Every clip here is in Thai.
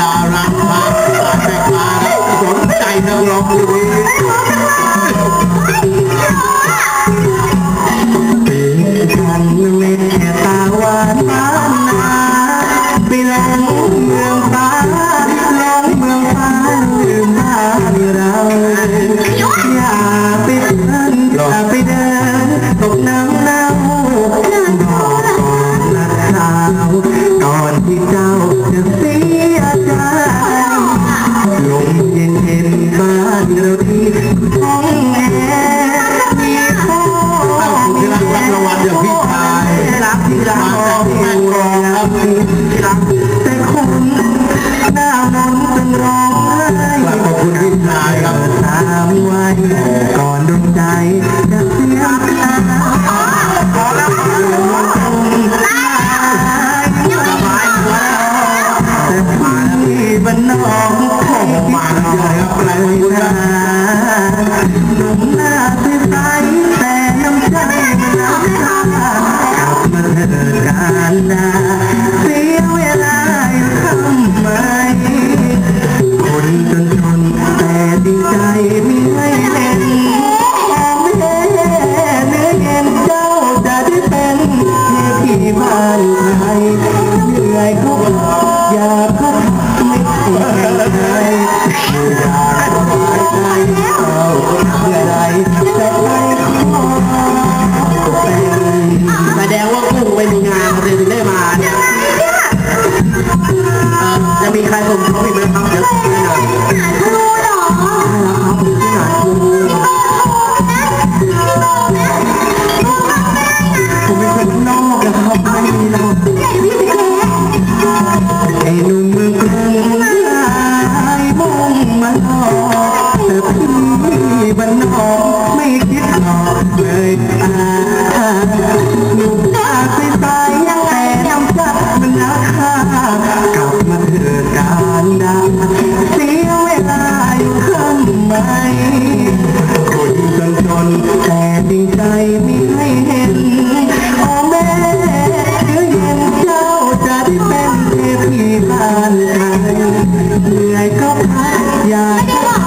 ดารักพาขายแม่ค้าครับสนใจนักร้อง านเราที่ห้องแอร์มีพ่อที่รักรับรางวัลอย่างพี่ชายรักที่รักมาจากแม่กรอง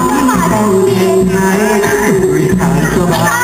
你好天籁你快来吧